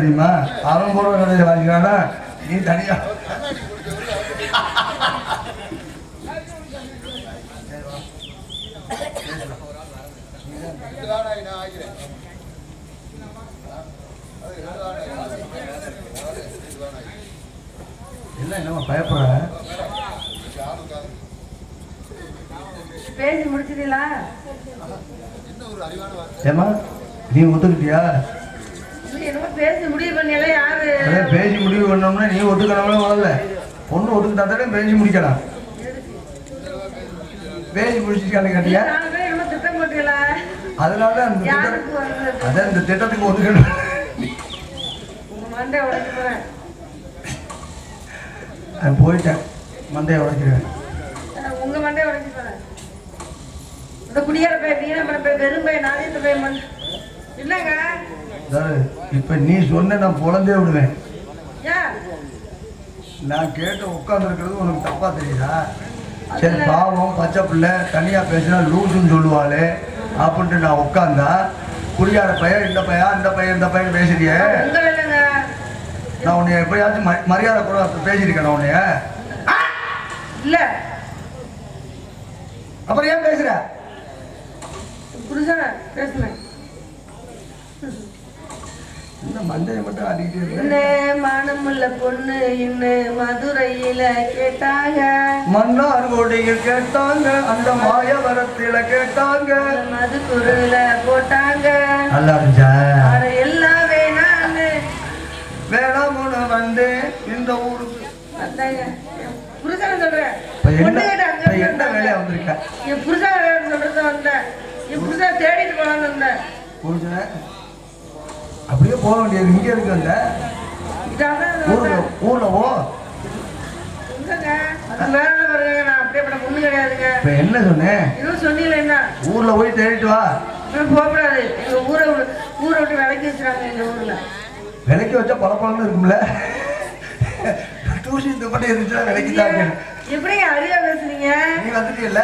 தெரியுமா? அவன் போடுற கதையை வாங்கிக்கானா நீ தனியா. என்ன என்னம்மா பயப்படுற? பேசி முடிச்சிட்டீங்களா? ஏமா நீ ஒத்துக்கிட்டியா? என்னமோ பேசி முடிவு பண்ணோம்னா நீ ஒத்துக்கணும்னா வரல பொண்ணு ஒத்துக்கிட்டா தானே பேசி முடிக்கலாம் பேசி முடிச்சிருக்கான்னு கேட்டியா? அதனால தான் அந்த அதான் இந்த திட்டத்துக்கு ஒத்துக்கணும். நான் போயிட்டேன். மண்டையை அஹ் உங்க மண்டை உடைச்சு போறேன். இந்த குடியார பை வீண பண்ண பை வெறும் பை நாளைய பை மண் இல்லைங்க. இப்போ நீ சொன்ன நான் பொழந்தே விடுவேன். நான் கேட்டு உட்காந்துருக்கிறது உனக்கு தப்பா தெரியுதா? சரி பாவம் பச்சை பிள்ளை தனியாக பேசினா லூசுன்னு சொல்லுவாளே அப்படின்ட்டு நான் உட்காந்தா குடியார பையன் இந்த பையன் இந்த பையன் இந்த பையன் பேசுறியே. நான் உன்னை எப்பயாச்சும் மரியாதை கூட பேசியிருக்கேன் நான் உன்னைய. இல்ல. அப்புறம் ஏன் பேசுற? புருஷன் பேசுனேன் இந்த மண்டையை மட்டும் ஆடிக்கிட்டு இருக்கேன் என்ன மானமுள்ள பொண்ணு இன்னும் மதுரையில கேட்டாங்க. மன்னார் கோடியில் கேட்டாங்க அந்த மாயவரத்தில கேட்டாங்க. மதுக்குருல போட்டாங்க. நல்லா இருந்துச்சா? எல்லாம் வேணான்னு. வேளாமுன்னு வந்து இந்த ஊருக்கு. வந்தாங்க. புருஷனை சொல்றேன். என்ன என்ன வேலையா. வந்திருக்க? என் புருஷன் சொல்றது வந்தேன். என் புருஷன் தேடிட்டு போலான்னு வந்தேன். அப்படியே போக வேண்டியது. இங்க இருக்கு அந்த. இதான் ஊர்ல. ஊர்ல இப்ப என்ன சொன்னேன் ஊர்ல போய் தேடிட்டு வா. போகக்கூடாது. எங்க ஊரை ஊரை விட்டு விலைக்கு வச்சுறாங்க எங்க ஊர்ல. விலைக்கு வச்சா பளபளன்னு இருக்கும்ல. தூசி இந்த பண்ணி இருந்துச்சுன்னா விலைக்கு தாங்க எப்படிங்க அறிவா பேசுறீங்க நீ வந்துட்டியல்ல?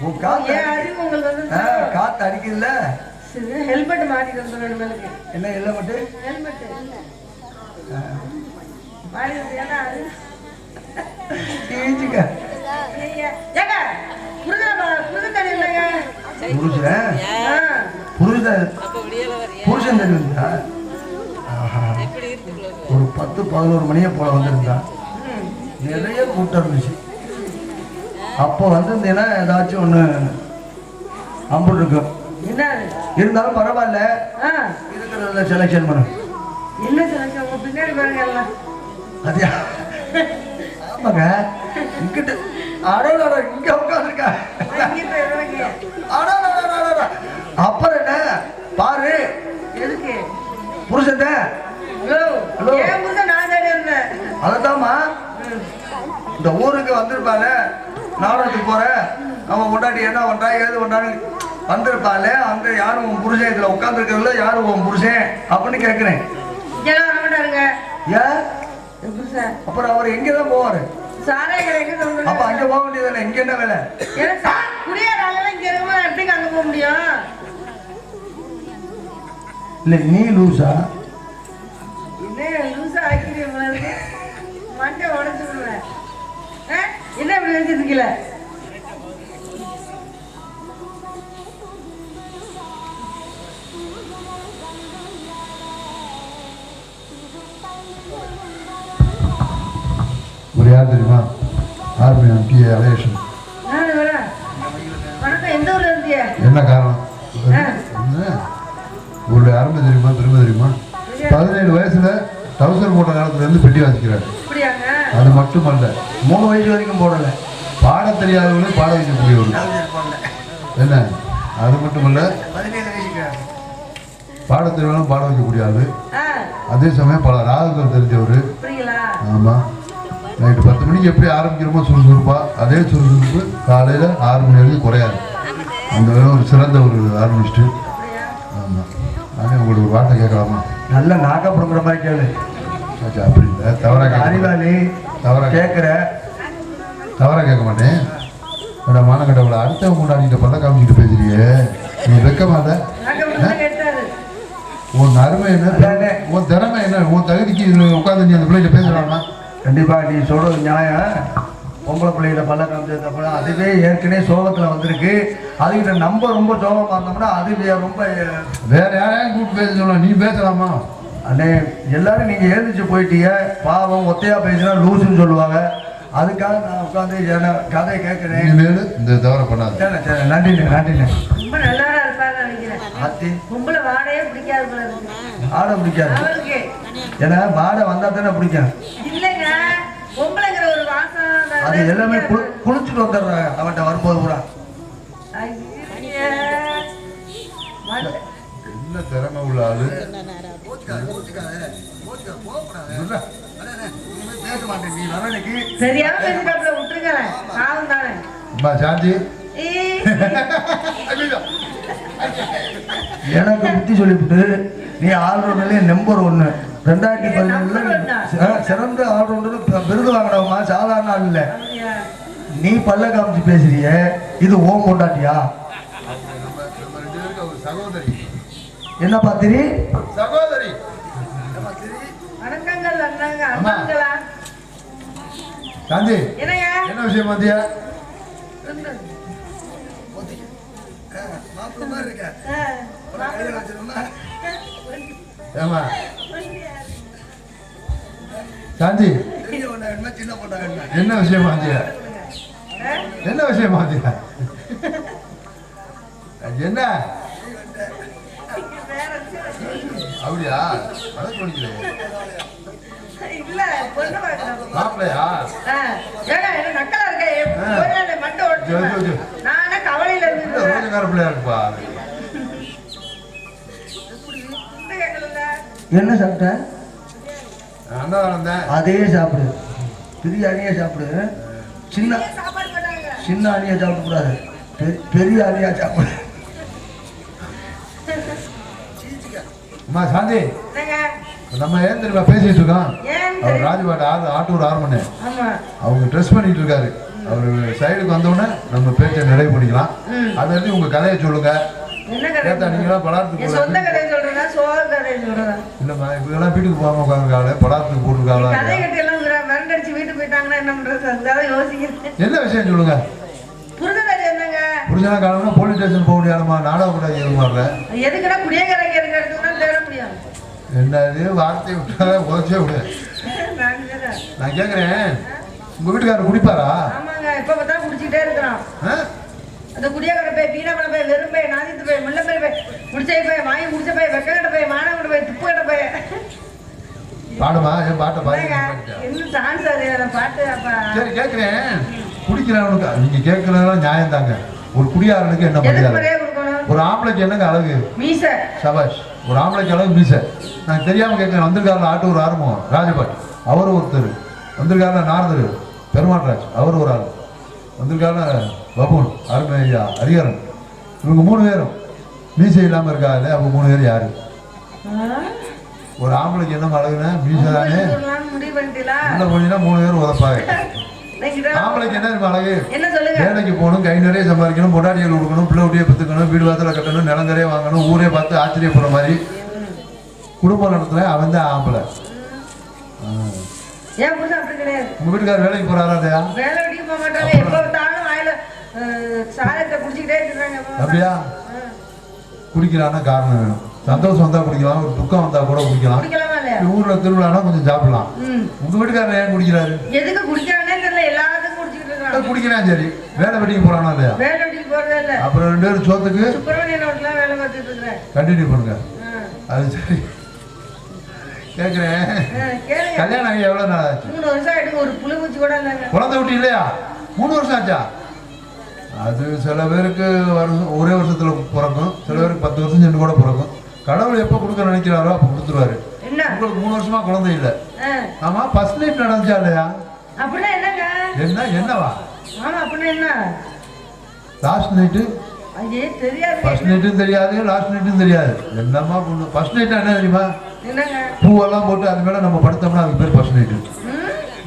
உன் காத்து காத்து அடிக்குதுல்ல. ஹெல்மெட் மாட்டிட்டு வந்துடணும் மேலுக்கு என்ன மட்டும் ஹெல்மெட் மாடி வந்து ஏன்னா அது? ஏங்க தண்ணி இல்லைங்க புருஷன் ஆஹா. ஒரு பத்து பதினோரு மணியை போல வந்திருந்தா. நிறைய கூட்டம் இருந்துச்சு. அப்போ வந்திருந்தேன்னா ஏதாச்சும் ஒன்று அம்பு இருக்கும். என்ன இருந்தாலும் பரவாயில்ல. ஆ. இருக்கிறதுல செலெக்ஷன் பண்ணு. என்ன உங்க பின்னாடி பாருங்க எல்லாம். அதியா? ஆமாங்க. இங்கிட்டு. அடோட இங்க உட்காந்துருக்கா அங்கிட்டு இறங்க. அப்புறம் என்ன? பாரு. எதுக்கு? புருஷன் ஹலோ. ஹலோ. நான் அதத்தாம்மா. இந்த ஊருக்கு வந்திருப்பாளே. நாடகத்துக்கு போற? அவன் கொண்டாடி என்ன பண்றா? ஏது பண்றான்னு வந்திருப்பாளே அங்க யாரும் உன் புருஷன் இதுல உட்காந்துருக்கிறதுல யாரும் உன் புருஷன்? அப்படின்னு கேட்கிறேன். மாட்டாருங்க ஏன் அப்புறம் அவர் எங்க தான் போவாரு அப்ப அங்க போக வேண்டியதில்லை. இங்க என்ன வேலை? எப்படிங்க அங்க போக முடியும்? இல்ல நீ லூசா? என்ன லூசா ஆக்கிறீங்க மண்டை உடச்சு விடுவேன்? ஒரு யார் தெரியுமா? ஆர்மி டி அலேஷன் நான் வரேன் வணக்கம். எந்த ஊர்ல இருந்திய என்ன காரணம்? உங்களுடைய அருமை தெரியுமா? பெருமை தெரியுமா? பதினேழு வயசுல டவுசர் போட்ட காலத்துல இருந்து பெட்டி வாசிக்கிறார். அது மட்டுமல்ல மூணு வயசு வரைக்கும் போடல. பாட தெரியாதவங்களும் பாட வைக்கக்கூடியவர் என்ன? அது மட்டுமல்ல பாட தெரியாதவங்களும் பாட வைக்கக்கூடிய ஆளு அதே சமயம் பல ராகங்கள் தெரிஞ்சவர். அப்படிங்களா ஆமா. நைட்டு பத்து மணிக்கு எப்படி ஆரம்பிக்கிறோமோ சுறுசுறுப்பா அதே சுறுசுறுப்பு காலையில ஆறு மணி வரைக்கும் குறையாது. அந்த ஒரு சிறந்த ஒரு ஆர்மிஸ்ட்டு. அப்படியா? ஆமா. நானே உங்களுக்கு ஒரு வார்த்தை கேட்கலாமா? நல்ல நாக்கப்படுங்கிற மாதிரி கேளு. அப்படி இல்லை தவறா கேட்க அறிவாளி தவறா கேட்கிற தவறா கேட்க மாட்டேன். என்னடா மானக்கட்டவளை அடுத்தவங்க இந்த பல்ல காமிச்சிட்டு பேசுறியே? நீ வெக்க மாட்ட. நாங்க விட்டு கேட்டாரு. உன் அருமை என்ன. உன் திறமை என்ன? உன் தகுதிக்கு இதுல உட்காந்து நீ அந்த பிள்ளைகிட்ட பேசலாமா கண்டிப்பா நீ சொல்றது நியாயம். பொம்பளை பிள்ளைகளை பல்ல அப்புறம் அதுவே ஏற்கனவே சோகத்துல வந்திருக்கு. அதுகிட்ட நம்ம ரொம்ப சோகமா இருந்தோம்னா அது ரொம்ப வேற யாரையும் கூப்பிட்டு பேச சொல்லலாம் நீ பேசலாமா? அண்ணே எல்லாரும் நீங்க எழுந்திரிச்சு போயிட்டீங்க. பாவம் ஒத்தையா பேசினா லூசுன்னு சொல்லுவாங்க. அதுக்காக நான் உட்காந்து கதையை கேட்கிறேன். இந்த தவறை பண்ணாத. சரி சரி நன்றிண்ணே நன்றிண்ணே. ரொம்ப நல்லா இருப்பாங்க நினைக்கிறேன். ஆத்தி பொம்பளை வாடையே பிடிக்காது போல இருக்கு. ஆடை பிடிக்காது. ஏன்னா மாடை வந்தா தானே பிடிக்கும். இல்லைங்க பொம்பளைங்கிற ஒரு வாசம் அது எல்லாமே குளிச்சுட்டு வந்துடுறாங்க அவன்கிட்ட வரும்போது கூட என்ன திறமை உள்ள ஆளு? சரியா பேசிட்டாப்புல விட்டுருங்களேன் பாவம் தானே. அம்மா சாந்தி. எனக்கு புத்தி சொல்லிவிட்டு நீ ஆல்ரவுண்டர்லேயே நம்பர் ஒன்று ரெண்டாயிரத்தி பதினேழுல சிறந்த ஆல்ரவுண்டர் விருது வாங்கினவமா சாதாரண ஆள் இல்லை? நீ பல்ல காமிச்சு பேசுறிய இது ஓம் கொண்டாட்டியா சகோதரி. என்ன பாத்திரி? சகோதரி. வணக்கங்கள் அண்ணாங்க. அண்ணாங்களா சாந்தி என்னங்க என்ன விஷயம் பாத்தியா. ஏமா வேணுமா? என்ன விஷயம் பாத்தியா? என்ன விஷயம் பாத்தியா? என்ன? அப்படியா? பொண்ணு பார்க்கணும் மாப்பிள்ளையா? என்ன நக்கலா இருக்கே? ஆ. ஒரு நாள் மண்டை. நானே கவலையில ரோஜகார பிள்ளையா கேட்கல என்ன சாப்பிட்ட? அதே சாப்பிடு. சாப்பிடு. சின்ன சாப்பாடு போட்டாங்க. சின்ன அணியை சாப்பிடக்கூடாது. பெரிய அணியா சாப்பிடு. அம்மா சாந்தி. நம்ம ஏன் தெரியுமா பேசிட்டு இருக்கோம் அவர்? ராஜபாட்டு ஆறு ஆட்டூர் ஆர்மனே ஆமா. அவங்க ட்ரெஸ் பண்ணிட்டு இருக்காரு. அவர் சைடுக்கு வந்தோடனே நம்ம பேச்சை நிறைவு பண்ணிக்கலாம். அது வரைக்கும் உங்க கதையை சொல்லுங்க. இல்லம்மா இவங்கெல்லாம் வீட்டுக்கு போகாம உட்காந்துருக்காங்க படாரத்துக்கு போயிட்டாங்கன்னா என்ன விஷயம் சொல்லுங்க? புரிஞ்சனா காலம்னா போலீஸ் ஸ்டேஷன் போக முடியாதுமா நாடகம் கூட எதுமாறுற எதுக்குன்னா குடியேக்கரைக்கு இருக்கிற இடத்துக்கு தான் தேட முடியும் என்ன இது வார்த்தை விட்டாத உதச்சே விடு. நான் கேட்குறேன் உங்க வீட்டுக்காரர் குடிப்பாரா? ஆமாங்க இப்ப பார்த்தா குடிச்சிட்டே இருக்கிறான்? அந்த குடியக்கடை போய் பீனமலை போய் வெறும் போய் நாதித்து போய் முள்ளப்பை போய் முடிச்சை போய் வாங்கி முடிச்ச போய் வெக்கக்கடை போய் மானக்கடை போய் துப்பு கடை போய். பாடுமா என் பாட்டை பாடு என்ன டான்ஸ் அது பாட்டு அப்ப. சரி கேட்குறேன் குடிக்கிறவனுக்கு நீங்க கேட்கறதெல்லாம் நியாயம் தாங்க ஒரு குடியாரனுக்கு என்ன கொடுக்கணும் ஒரு ஆம்பளைக்கு என்னங்க அழகு? மீச. சபாஷ் ஒரு ஆம்பளைக்கு அளவு மீச. நான் தெரியாம கேட்கிறேன். வந்திருக்காருல ஆட்டு ஒரு ஆரம்பம் ராஜபட் அவர் ஒருத்தர். வந்திருக்காருல நாரதர். பெருமாள்ராஜ் அவர் ஒரு ஆள். வந்திருக்காருல பபுன் அருமை ஐயா ஹரிஹரன். இவங்க மூணு பேரும். மீசை இல்லாம இருக்காங்க அவங்க மூணு பேர் யாரு? ஒரு ஆம்பளைக்கு என்ன அழகுன்னா மீசை தானே? உள்ள போனீங்கன்னா மூணு பேர் உதப்பாங்க ஆம்பளைக்கு என்ன தெரியுமா அழகு? என்ன சொல்லுங்க? வேலைக்கு போகணும் கை நிறைய சம்பாதிக்கணும் பொட்டாட்டிகள் கொடுக்கணும் பிள்ளை ஒட்டியை பெற்றுக்கணும் வீடு வாசல கட்டணும் நிலம் நிறைய வாங்கணும் ஊரே பார்த்து ஆச்சரியப்படுற மாதிரி. குடும்பம் நடத்துற அவன் தான் ஆம்பளை. உங்க வீட்டுக்காரர் வேலைக்கு போறாரா இல்லையா? அப்படியா? குடிக்கிறான்னா காரணம் வேணும். சந்தோஷம் வந்தா குடிக்கலாம் ஒரு துக்கம் வந்தா கூட குடிக்கலாம். ஊர்ல திருவிழானா கொஞ்சம் சாப்பிடலாம். உங்க வீட்டுக்காரர் ஏன் குடிக்கிறாரு? எதுக்கு எல்லாத்துக்கும் இருக்கான் குடிக்கிறான் சரி. வேலை வெட்டிக்கு போறானா இல்லையா வேலை வெட்டிக்கு போறதே இல்ல. அப்புறம் ரெண்டு பேரும் சோத்துக்கு சுப்பிரமணியன் வீட்டுல வேலை பார்த்துட்டு இருக்கிறேன். கண்டினியூ பண்ணுங்க. அது சரி. கேளுங்க. கல்யாணம் ஆகி எவ்வளோ நாள் ஆச்சு? மூணு வருஷம் ஆயிட்டு ஒரு புழு பூச்சி கூட இல்லைங்க குழந்தை குட்டி இல்லையா? மூணு வருஷம் ஆச்சா? அது சில பேருக்கு வருஷம் ஒரே வருஷத்துல பிறக்கும். சில பேருக்கு பத்து வருஷம் சென்று கூட பிறக்கும். கடவுள் எப்போ கொடுக்க நினைக்கிறாரோ அப்போ கொடுத்துருவாரு. என்ன? உங்களுக்கு மூணு வருஷமா குழந்தை இல்லை. ஆமா ஃபர்ஸ்ட் நைட் நடந்துச்சா இல்லையா? அப்படின்னா என்னங்க? என்ன என்னவா? ஆமா அப்படின்னா என்ன? லாஸ்ட் நைட்டு ஐயே தெரியாது. ஃபர்ஸ்ட் நைட்டும் தெரியாது லாஸ்ட் நைட்டும் தெரியாது. என்னம்மா பொண்ணு? ஃபர்ஸ்ட் நைட்னா என்ன தெரியுமா? என்னங்க? பூவெல்லாம் போட்டு அது மேல நம்ம படுத்தோம்னா அதுக்கு பேர் ஃபர்ஸ்ட் நைட்டு?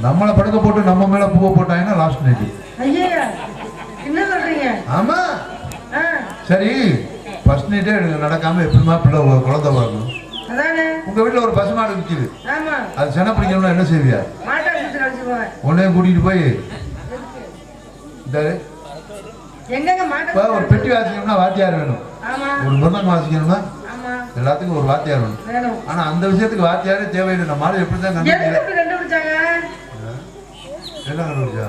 நம்மளை படுக்க போட்டு நம்ம மேல பூவை போட்டாங்கன்னா லாஸ்ட் நைட்டு ஐயே என்ன சொல்றீங்க? ஆமா. சரி ஃபர்ஸ்ட் நைட்டே நடக்காம எப்படிமா பிள்ளை குழந்தை பிறக்கணும் உங்க வீட்டுல ஒரு பசுமாடு ஆமா. அது சென பிடிக்கணும்னா என்ன செய்வியா? உன்னையும் கூட்டிட்டு போய் ஒரு பெட்டி வாசிக்கணும்னா வாத்தியார் வேணும். ஒரு மிருதங்கம் வாசிக்கணும்னா எல்லாத்துக்கும் ஒரு வாத்தியார் வேணும். ஆனா அந்த விஷயத்துக்கு வாத்தியாரே தேவையில்லை. நம்ம ஆளு எப்படி தான் கண்டுபிடிச்சாங்க? என்ன கண்டுபிடிச்சா?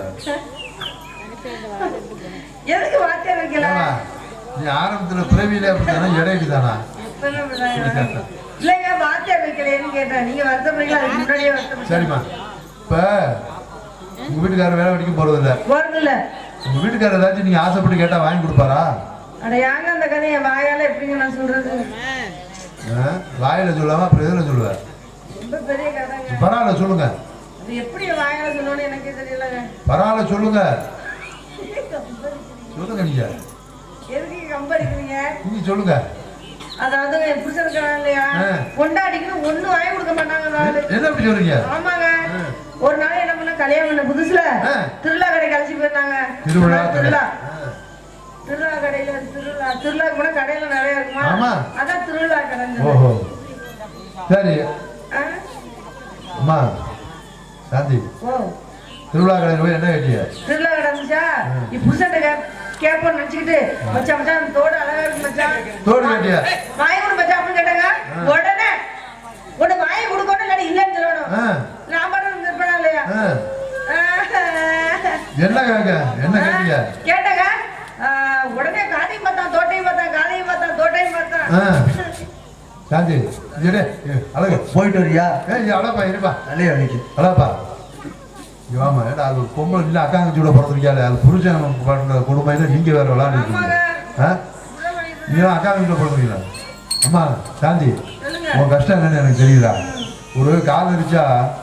எதுக்கு வாத்தியார் வைக்கல? ஏம்மா, நீ ஆரம்பத்துல பிறவியில அப்படித்தானா இடையிட்டு தானா? இல்லைங்க வாத்தியார் வைக்கலையேன்னு கேட்டேன். நீங்க வருத்தப்படுறீங்களா அதுக்கு முன்னாடியே வருத்தப்படுறீங்க சரிம்மா. இப்ப உங்க வீட்டுக்காரர் வேலை வெடிக்க போறது இல்ல போறது இல்ல உங்க வீட்டுக்காரர் ஏதாச்சும் நீங்க ஆசைப்பட்டு கேட்டா வாங்கி கொடுப்பாரா? அட ஏங்க அந்த கதையை? வாயால எப்படிங்க நான் சொல்றது? ஆ? வாயில சொல்லாம அப்புறம் எதுல சொல்லுவேன் ரொம்ப பெரிய கதைங்க. பரவாயில்ல சொல்லுங்க. அது எப்படி வாயால சொல்லணும்னு எனக்கே தெரியலங்க பரவாயில்ல சொல்லுங்க. சொல்லுங்க நீங்க. எதுக்கு கம்படிக்கிறீங்க? நீங்க சொல்லுங்க. அதாவது என் புருஷன் இருக்கான் இல்லையா? ஆ. கொண்டாடிக்கணும் ஒண்ணு வாங்கி கொடுக்க மாட்டாங்க சொல்றீங்க? ஆமாங்க. ஒரு நாள் என்ன பண்ண கல்யாணம் பண்ண புதுசுல. திருவிழா கடை கழிச்சு போயிருந்தாங்க. திருவிழா கடை. திருவிழா திருவிழா கடையில திருவிழா. திருவிழாக்கு போனா கடையில நிறைய இருக்குமா? ஆமா. அதான் திருவிழா கடை சரி? அம்மா சாந்தி. திருவிழா கடையில் போய் என்ன கேட்டிய திருவிழா கடை இருந்துச்சா புருஷன் கேப்போன்னு நினைச்சுக்கிட்டு மச்சான் மச்சான் தோடு அழகா இருக்கு மச்சான். தோடு கேட்டியா? வாங்கி கொடு மச்சான் அப்படின்னு கேட்டாங்க. உடனே உடனே வாங்கி கொடுக்கணும் இல்லாட்டி இல்லைன்னு சொல்லணும். ஆ, நான் மட்டும் இருப்பேனா இல்லையா. என்ன கேட்க என்ன கேட்டிய? கேட்டாங்க. உடனே காதையும் பார்த்தான் தோட்டையும் பார்த்தான் காதையும் பார்த்தான் தோட்டையும் பார்த்தான். சாந்தி அழகு. போயிட்டு வரியா? ஏய் அழப்பா இருப்பா. அடிக்கு அழப்பா ஏடா அது ஒரு பொம்பளை இல்லை அக்கா கூட பிறந்திருக்காள் அது புருஷன் பண்ணுற குடும்பம் நீங்க வேற விளையாண்டுருக்கீங்க ஆமாங்க. ஆ? நீ அக்கா வீட்டில் பிறந்திருக்கீங்களா அம்மா சாந்தி உன் கஷ்டம் என்னன்னு எனக்கு தெரியுதா? ஒரு கால் அடிச்சா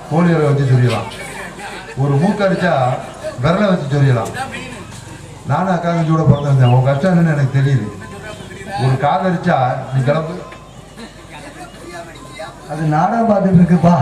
கோழி வச்சு சொல்லிடலாம் ஒரு மூக்கு அடிச்சா விரலை வச்சு சொல்லிடலாம் நானும் அக்கா தங்கச்சி கூட பிறந்திருந்தேன் உன் கஷ்டம் என்னன்னு எனக்கு தெரியுது. ஒரு கால் அடிச்சா நீ கிளம்பு. அது நாடகம் பார்த்துட்டு இருக்குப்பா.